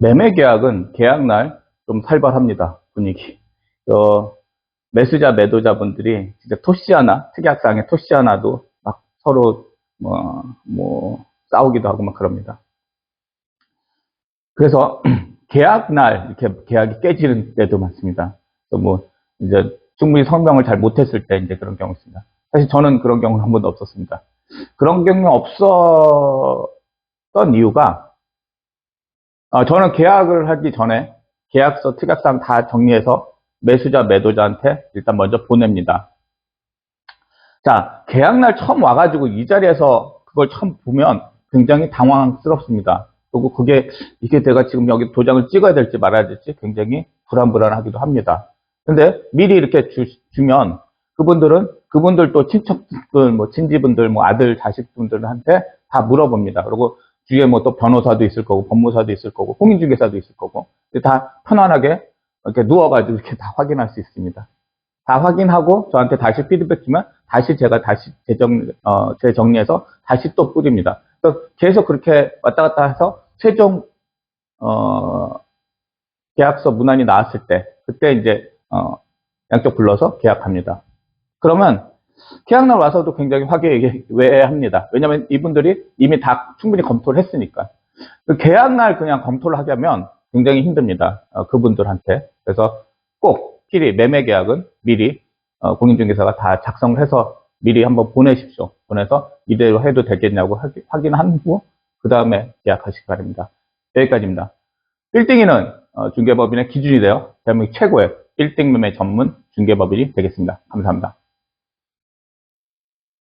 매매 계약은 계약 날 좀 살벌합니다. 분위기. 어, 매수자, 매도자분들이 진짜 토시 하나, 특약상의 토시 하나도 막 서로 뭐, 뭐 싸우기도 하고 막 그럽니다. 그래서 계약 날 이렇게 계약이 깨지는 때도 많습니다. 뭐 이제 충분히 성명을 잘 못했을 때 이제 그런 경우 있습니다. 사실 저는 그런 경우는 한 번도 없었습니다. 그런 경우 없었던 이유가 아, 저는 계약을 하기 전에 계약서 특약상 다 정리해서 매수자, 매도자한테 일단 먼저 보냅니다. 자, 계약날 처음 와가지고 이 자리에서 그걸 처음 보면 굉장히 당황스럽습니다. 그리고 그게, 이게 내가 지금 여기 도장을 찍어야 될지 말아야 될지 굉장히 불안불안하기도 합니다. 근데 미리 이렇게 주, 주면 그분들은, 그분들 또 친척들, 뭐 친지분들, 뭐 아들, 자식분들한테 다 물어봅니다. 그리고 주위에 뭐 또 변호사도 있을 거고, 법무사도 있을 거고, 공인중개사도 있을 거고, 다 편안하게 이렇게 누워가지고 이렇게 다 확인할 수 있습니다. 다 확인하고 저한테 다시 피드백 주면 다시 제가 다시 재정, 어, 재정리해서 다시 또 뿌립니다. 그래서 계속 그렇게 왔다 갔다 해서 최종, 어, 계약서 문안이 나왔을 때, 그때 이제, 어, 양쪽 불러서 계약합니다. 그러면 계약날 와서도 굉장히 화기애애 합니다. 왜냐하면 이분들이 이미 다 충분히 검토를 했으니까. 그 계약날 그냥 검토를 하게 하면 굉장히 힘듭니다. 어, 그분들한테. 그래서 꼭 필히 매매 계약은 미리 어, 공인중개사가 다 작성을 해서 미리 한번 보내십시오. 보내서 이대로 해도 되겠냐고 확인- 확인한 후그 다음에 계약하시기 바랍니다. 여기까지입니다. 1등이는 어, 중개법인의 기준이 되어 대한민국 최고의 1등 매매 전문 중개법인이 되겠습니다. 감사합니다.